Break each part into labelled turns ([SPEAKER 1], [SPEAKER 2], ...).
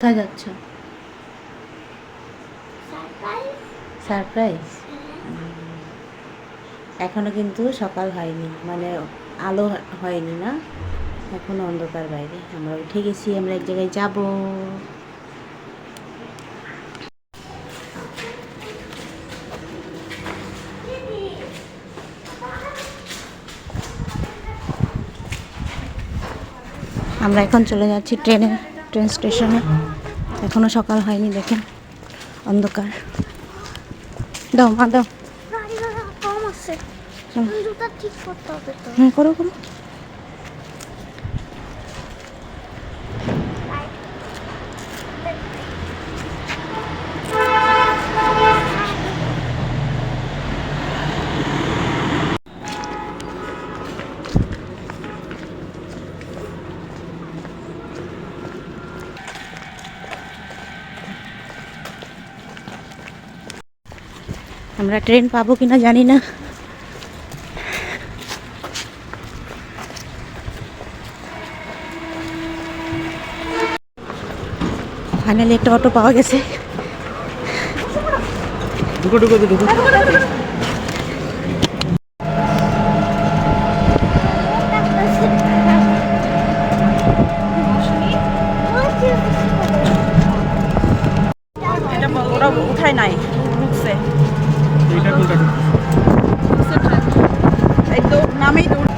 [SPEAKER 1] কোথায় যাচ্ছ?
[SPEAKER 2] সারপ্রাইজ
[SPEAKER 1] এখনও কিন্তু সকাল হয়নি মানে আলো হয়নি না? এখনও অন্ধকার বাইরে আমরা উঠে গেছি আমরা এক জায়গায় যাব। আমরা এখন চলে যাচ্ছি ট্রেনে। ট্রেন স্টেশনে। এখনও সকাল হয়নি দেখেন অন্ধকার। দাও মা দাও। হুম করো করো। আমরা ট্রেন পাবো কিনা জানি না। ফাইনালি একটা অটো পাওয়া গেছে।
[SPEAKER 3] উঠায় নাই ঢুকছে।
[SPEAKER 4] এইটা কোনটা?
[SPEAKER 3] নামেই দৌড়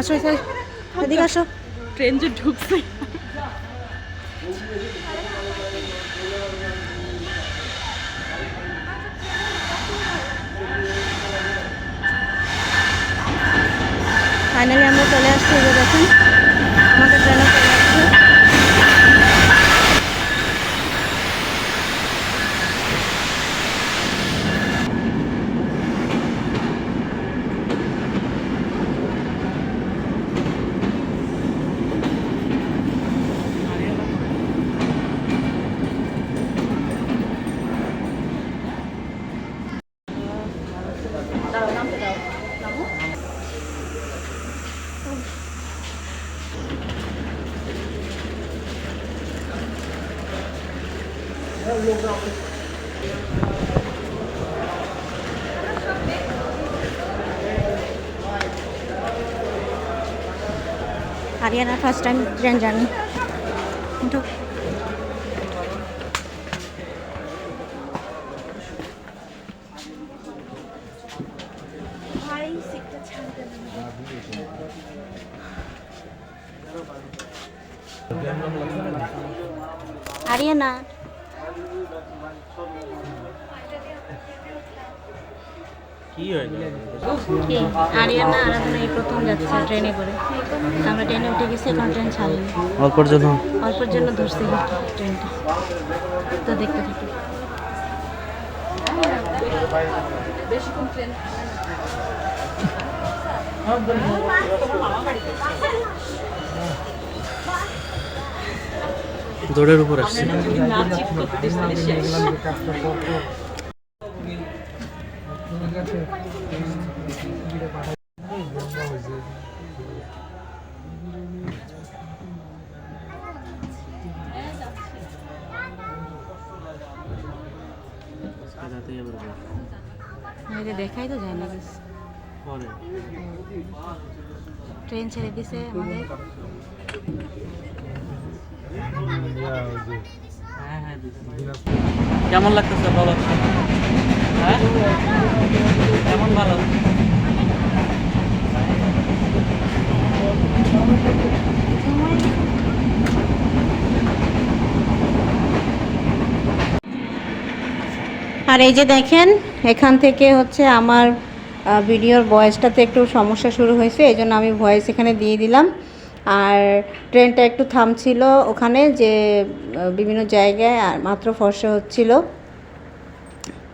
[SPEAKER 1] আসো এদিকে আসো।
[SPEAKER 3] ট্রেন যে ঢুকছে।
[SPEAKER 1] ফাইনালি আমরা চলে আসছি দেখেন আমাদের ট্রেনে চলে আসছে Haryana first time train journey কিন্তু হারিয়ানা আরিয়ানা আরাধনা এই প্রথম যাচ্ছে ট্রেনে করে। আমরা ট্রেনে উঠে গেছি এখন ট্রেন ছাড়েনি
[SPEAKER 4] অল্পর জন্য।
[SPEAKER 1] অল্পের জন্য ধরছি ট্রেনটা। তো দেখতে থাকি।
[SPEAKER 4] দৌড়ের উপর আসছে।
[SPEAKER 1] দেখাই তো যায় না
[SPEAKER 4] পরে।
[SPEAKER 1] ট্রেন ছেড়ে দিছে আমাদের।
[SPEAKER 4] কেমন লাগতেছে বলো হ্যাঁ? কেমন ভালো?
[SPEAKER 1] আর এই যে দেখেন, এখান থেকে হচ্ছে আমার ভিডিওর ভয়েসটাতে একটু সমস্যা শুরু হয়েছে, এই জন্য আমি ভয়েস এখানে দিয়ে দিলাম। আর ট্রেনটা একটু থামছিল ওখানে যে বিভিন্ন জায়গায়, আর মাত্র ফর্সা হচ্ছিল।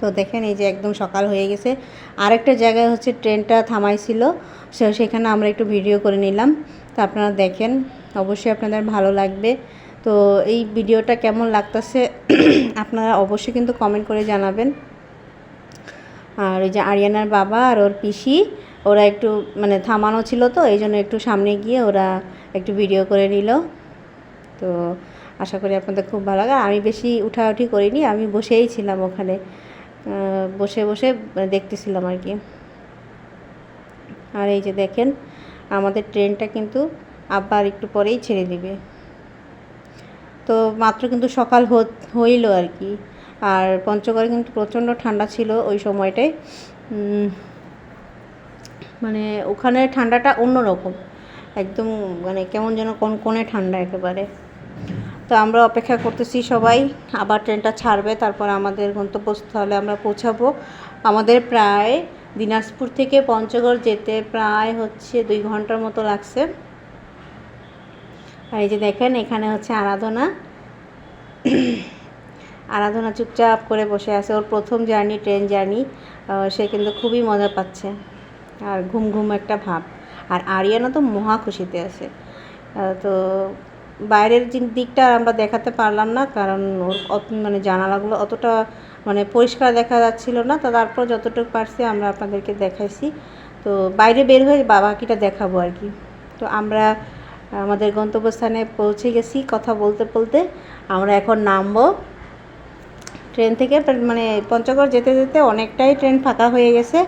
[SPEAKER 1] তো দেখেন এই যে একদম সকাল হয়ে গেছে। আরেকটা জায়গায় হচ্ছে ট্রেনটা থামাইছিল সেখানে আমরা একটু ভিডিও করে নিলাম। তো আপনারা দেখেন, অবশ্যই আপনাদের ভালো লাগবে। তো এই ভিডিওটা কেমন লাগতেছে, আপনারা অবশ্যই কিন্তু কমেন্ট করে জানাবেন। আর ওই যে আরিয়ানার বাবা আর ওর পিসি ওরা একটু মানে থামানো ছিল তো, এই জন্য একটু সামনে গিয়ে ওরা একটু ভিডিও করে নিল। তো আশা করি আপনাদের খুব ভালো লাগে। আমি বেশি উঠাউঠি করিনি, আমি বসেই ছিলাম ওখানে। বসে বসে দেখতেছিলাম আর কি। আর এই যে দেখেন, আমাদের ট্রেনটা কিন্তু আবার একটু পরেই ছেড়ে দিবে। তো মাত্র কিন্তু সকাল হইল আর কি। আর পঞ্চগড়ে কিন্তু প্রচণ্ড ঠান্ডা ছিল ওই সময়টায়। মানে ওখানে ঠান্ডাটা অন্যরকম। একদম মানে কেমন যেন কোন কোণে ঠান্ডা একেবারে। তো আমরা অপেক্ষা করতেছি সবাই, আবার ট্রেনটা ছাড়বে, তারপর আমাদের গন্তব্যস্থলে আমরা পৌঁছাবো। আমাদের প্রায় দিনাজপুর থেকে পঞ্চগড় যেতে প্রায় হচ্ছে দুই ঘণ্টার মতো লাগছে। আর এই যে দেখেন, এখানে হচ্ছে আরাধনা। আরাধনা চুপচাপ করে বসে আছে। ওর প্রথম জার্নি, ট্রেন জার্নি। সে কিন্তু খুবই মজা পাচ্ছে। আর ঘুম ঘুম একটা ভাব। আর আরিয়ানা তো মহা খুশিতে আছে। তো বাইরের দিকটা আমরা দেখাতে পারলাম না, কারণ ওর মানে জানালাগুলো অতটা মানে পরিষ্কার দেখা যাচ্ছিল না। তো তারপর যতটুকু পারছি আমরা আপনাদেরকে দেখাইছি। তো বাইরে বের হয়ে বাবাকিটা দেখাবো আর কি। তো আমরা আমাদের গন্তব্যস্থানে পৌঁছে গেছি কথা বলতে বলতে। আমরা এখন নামবো। ট্রেন থেকে মানে পঞ্চগড় যেতে যেতে অনেকটাই ট্রেন ফাঁকা হয়ে গেছে।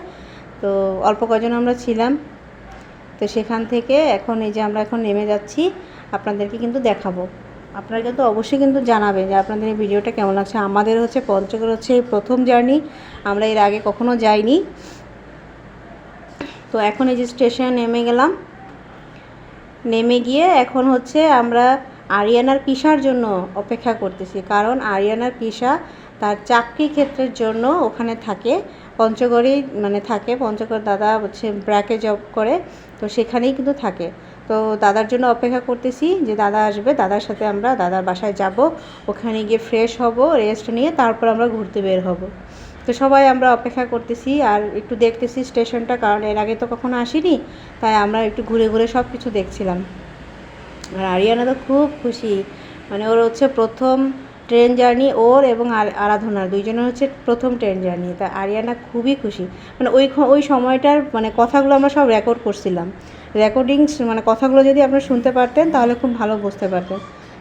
[SPEAKER 1] তো অল্প কজন আমরা ছিলাম। তো সেখান থেকে এখন এই যে আমরা এখন নেমে যাচ্ছি, আপনাদেরকে কিন্তু দেখাবো। আপনারা কিন্তু অবশ্যই কিন্তু জানাবেন যে আপনাদের এই ভিডিওটা কেমন লাগছে। আমাদের হচ্ছে পঞ্চগড় হচ্ছে প্রথম জার্নি, আমরা এর আগে কখনো যাইনি। তো এখন এই যে স্টেশনে নেমে গেলাম। নেমে গিয়ে এখন হচ্ছে আমরা আরিয়ানার পিসার জন্য অপেক্ষা করতেছি। কারণ আরিয়ানার পিসা তার চাকরি ক্ষেত্রের জন্য ওখানে থাকে। পঞ্চগড়েই মানে থাকে, পঞ্চগড় দাদা হচ্ছে ব্র্যাকে জব করে, তো সেখানেই কিন্তু থাকে। তো দাদার জন্য অপেক্ষা করতেছি যে দাদা আসবে, দাদার সাথে আমরা দাদার বাসায় যাব, ওখানে গিয়ে ফ্রেশ হব রেস্ট নিয়ে তারপর আমরা ঘুরতে বের হব। তো সবাই আমরা অপেক্ষা করতেছি আর একটু দেখতেছি স্টেশনটা, কারণ এর আগে তো কখনো আসিনি, তাই আমরা একটু ঘুরে ঘুরে সব কিছু দেখছিলাম। আর আরিয়ানা তো খুব খুশি মানে ওর হচ্ছে প্রথম ট্রেন জার্নি, ওর এবং আর- আরাধনার। দুইজনের হচ্ছে প্রথম ট্রেন জার্নি। তা আরিয়ানা খুবই খুশি। মানে ওই ওই সময়টার মানে কথাগুলো আমরা সব রেকর্ড করছিলাম। রেকর্ডিংস মানে কথাগুলো যদি আপনারা শুনতে পারতেন, তাহলে খুব ভালো বুঝতে পারতেন।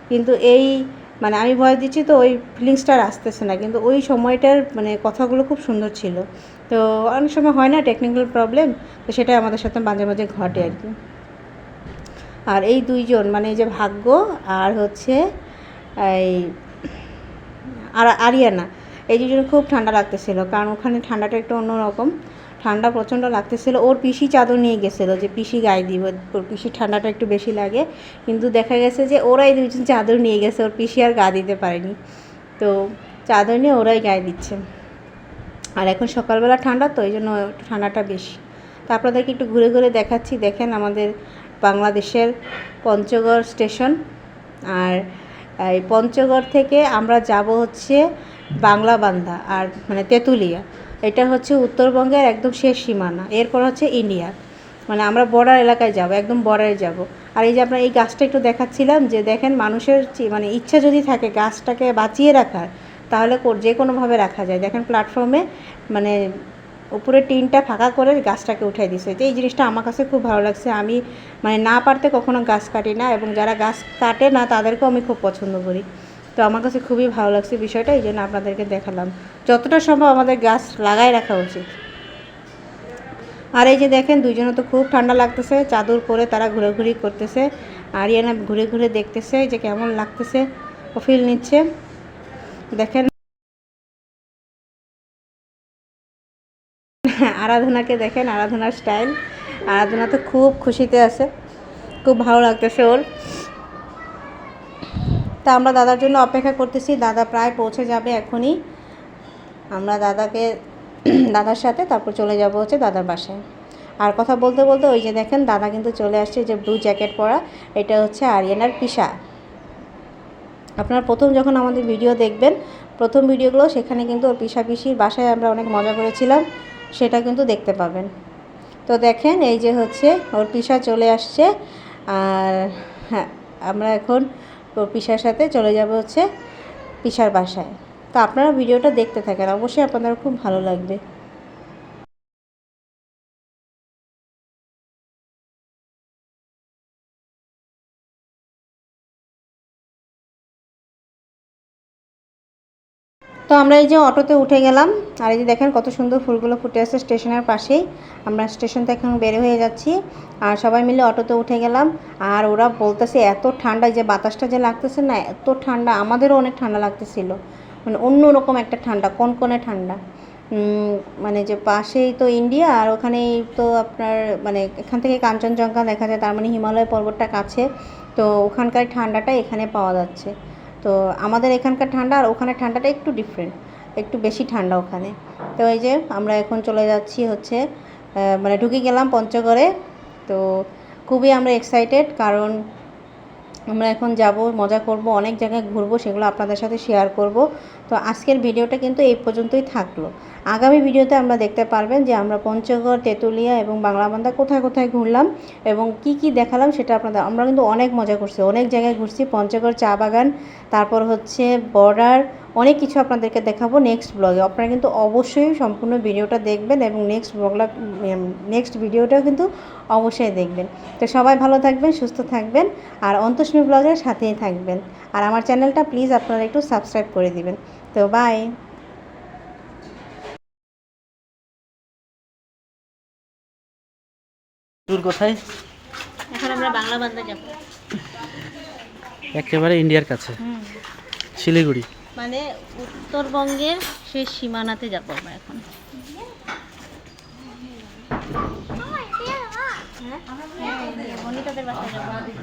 [SPEAKER 1] কিন্তু এই মানে আমি ভয় দিচ্ছি তো ওই ফিলিংসটা আসতেছে না। কিন্তু ওই সময়টার মানে কথাগুলো খুব সুন্দর ছিল। তো অনেক সময় হয় না টেকনিক্যাল প্রবলেম তো সেটাই আমাদের সাথে মাঝে মাঝে ঘটে আর কি। আর এই দুইজন মানে যে ভাগ্য আর হচ্ছে এই আর আরিয়ানা, এই দুজনে খুব ঠান্ডা লাগতেছিল, কারণ ওখানে ঠান্ডাটা একটু অন্যরকম। ঠান্ডা প্রচণ্ড লাগতেছিল, ওর পিসি চাদর নিয়ে গেছিল যে, পিসি গায়ে দিব, ওর পিসি ঠান্ডাটা একটু বেশি লাগে। কিন্তু দেখা গেছে যে, ওরাই দুজন চাদর নিয়ে গেছে, ওর পিসি আর গা দিতে পারেনি। তো চাদর নিয়ে ওরাই গায়ে দিচ্ছে। আর এখন সকালবেলা ঠান্ডা, তো এই জন্য ঠান্ডাটা বেশি। তো আপনাদেরকে একটু ঘুরে ঘুরে দেখাচ্ছি। দেখেন আমাদের বাংলাদেশের পঞ্চগড় স্টেশন, আর এই পঞ্চগড় থেকে আমরা যাব হচ্ছে বাংলাবান্ধা আর মানে তেঁতুলিয়া। এটা হচ্ছে উত্তরবঙ্গের একদম শেষ সীমানা। এরপর হচ্ছে ইন্ডিয়া। মানে আমরা বর্ডার এলাকায় যাব, একদম বর্ডারে যাব। আর এই যে আপনার এই গাছটা একটু দেখাচ্ছিলাম যে দেখেন মানুষের মানে ইচ্ছা যদি থাকে গাছটাকে বাঁচিয়ে রাখার, তাহলে যে কোনোভাবে রাখা যায়। দেখেন প্ল্যাটফর্মে মানে উপরে টিনটা ফাঁকা করে গাছটাকে উঠাই দিছে। যে এই জিনিসটা আমার কাছে খুব ভালো লাগছে। আমি মানে না পারতে কখনো গাছ কাটি না এবং যারা গাছ কাটে না, তাদেরকেও আমি খুব পছন্দ করি। তো আমার কাছে খুবই ভালো লাগছে বিষয়টা, এই জন্য আপনাদেরকে দেখালাম। যতটা সম্ভব আমাদের গাছ লাগাই রাখা উচিত। আর এই যে দেখেন দুজনে তো খুব ঠান্ডা লাগতেছে। চাদর পরে তারা ঘুরেঘুরি করতেছে। আরিয়ানা ঘুরে ঘুরে দেখতেছে যে কেমন লাগতেছে। ও ফিল নিচ্ছে। দেখেন। আরাধনাকে দেখেন, আরাধনার স্টাইল। আরাধনা তো খুব খুশিতে আছে, খুব ভালো লাগতেছে ওর। তা আমরা দাদার জন্য অপেক্ষা করতেছি, দাদা প্রায় পৌঁছে যাবে এখনই। আমরা দাদাকে, দাদার সাথে তারপর চলে যাব হচ্ছে দাদার বাসায়। আর কথা বলতে বলতে ওই যে দেখেন, দাদা কিন্তু চলে আসছে যে ব্লু জ্যাকেট পরা, এটা হচ্ছে আরিয়ানার পিসা। আপনারা প্রথম যখন আমাদের ভিডিও দেখবেন, প্রথম ভিডিওগুলো সেখানে কিন্তু ওর পিসা পিসির বাসায় আমরা অনেক মজা করেছিলাম। সেটা কিন্তু দেখতে পাবেন। তো দেখেন, এই যে হচ্ছে ওর পিসা চলে আসছে। আর হ্যাঁ আমরা এখন ওর পিসার সাথে চলে যাব হচ্ছে পিসার বাসায়। তো আপনারা ভিডিওটা দেখতে থাকেন, অবশ্যই আপনাদের খুব ভালো লাগবে। তো আমরা এই যে অটোতে উঠে গেলাম, আর এই যে দেখেন কত সুন্দর ফুলগুলো ফুটে আছে স্টেশনের পাশেই। আমরা স্টেশন থেকে এখন বের হয়ে যাচ্ছি, আর সবাই মিলে অটোতে উঠে গেলাম। আর ওরা বলতেছে, এত ঠান্ডা যে বাতাসটা যে লাগতেছে না, এত ঠান্ডা, আমাদেরও অনেক ঠান্ডা লাগতেছিল। মানে অন্য রকম একটা ঠান্ডা, কনকনে ঠান্ডা। মানে যে পাশেই তো ইন্ডিয়া, আর ওখানেই তো আপনার মানে এখান থেকে কাঞ্চনজঙ্ঘা দেখা যায়, তার মানে হিমালয় পর্বতটা কাছে। তো ওখানকার ঠান্ডাটা এখানে পাওয়া যাচ্ছে। তো আমাদের এখানকার ঠান্ডা আর ওখানে ঠান্ডাটা একটু ডিফারেন্ট একটু বেশি ঠান্ডা ওখানে। তো এই যে আমরা এখন চলে যাচ্ছি হচ্ছে মানে ঢুকে গেলাম পঞ্চগড়ে। তো খুবই আমরা এক্সাইটেড কারণ আমরা এখন যাব, মজা করব, অনেক জায়গায় ঘুরবো, সেগুলো আপনাদের সাথে শেয়ার করব। তো আজকের ভিডিওটা কিন্তু এই পর্যন্তই থাকল। আগামী ভিডিওতে আমরা দেখতে পারবেন যে আমরা পঞ্চগড়, তেঁতুলিয়া এবং বাংলাবান্ধা কোথায় কোথায় ঘুরলাম এবং কি কি দেখালাম সেটা আপনাদের, আমরা কিন্তু অনেক মজা করছি, অনেক জায়গায় ঘুরছি, পঞ্চগড় চা বাগান, তারপর হচ্ছে বর্ডার, অনেক কিছু আপনাদেরকে দেখাবো নেক্সট ব্লগে আপনারা কিন্তু অবশ্যই সম্পূর্ণ ভিডিওটা দেখবেন এবং নেক্সট ব্লগলা নেক্সট ভিডিওটাও কিন্তু অবশ্যই দেখবেন। তো সবাই ভালো থাকবেন, সুস্থ থাকবেন আর অন্তস্মী ব্লগের সাথেই থাকবেন। আর আমার চ্যানেলটা প্লিজ আপনারা একটু সাবস্ক্রাইব করে দিবেন। তো বাই।
[SPEAKER 4] ট্যুর কোথায়?
[SPEAKER 1] এখন আমরা বাংলা বান্ধা যাব।
[SPEAKER 4] একেবারে ইন্ডিয়ার কাছে। শিলিগুড়ি।
[SPEAKER 1] মানে উত্তরবঙ্গের সেই সীমানাতে যাব আমরা এখন। হ্যাঁ বনিতাদের বাসায় যাব।
[SPEAKER 2] হ্যাঁ হ্যাঁ